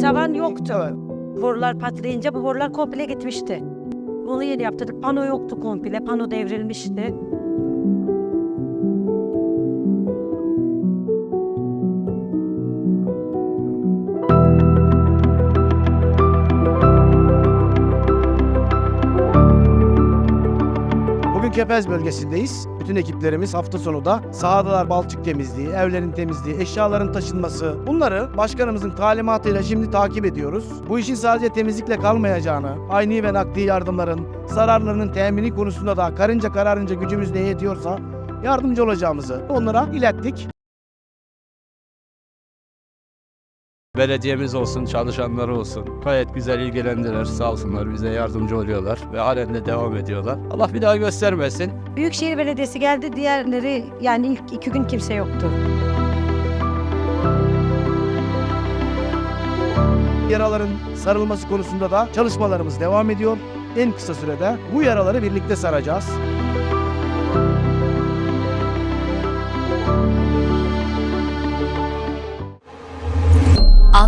Tavan yoktu. Borular patlayınca bu borular komple gitmişti. Bunu yeni yaptırdık. Pano yoktu komple. Pano devrilmişti. Kepez bölgesindeyiz. Bütün ekiplerimiz hafta sonu da sahadalar balçık temizliği, evlerin temizliği, eşyaların taşınması. Bunları başkanımızın talimatıyla şimdi takip ediyoruz. Bu işin sadece temizlikle kalmayacağını, aynı ve nakdi yardımların, zararlarının temini konusunda da karınca kararınca gücümüz ne yetiyorsa yardımcı olacağımızı onlara ilettik. Belediyemiz olsun, çalışanları olsun. Gayet güzel ilgilendiler. Sağ olsunlar bize yardımcı oluyorlar. Ve halen de devam ediyorlar. Allah bir daha göstermesin. Büyükşehir Belediyesi geldi. Diğerleri yani ilk iki gün kimse yoktu. Yaraların sarılması konusunda da çalışmalarımız devam ediyor. En kısa sürede bu yaraları birlikte saracağız.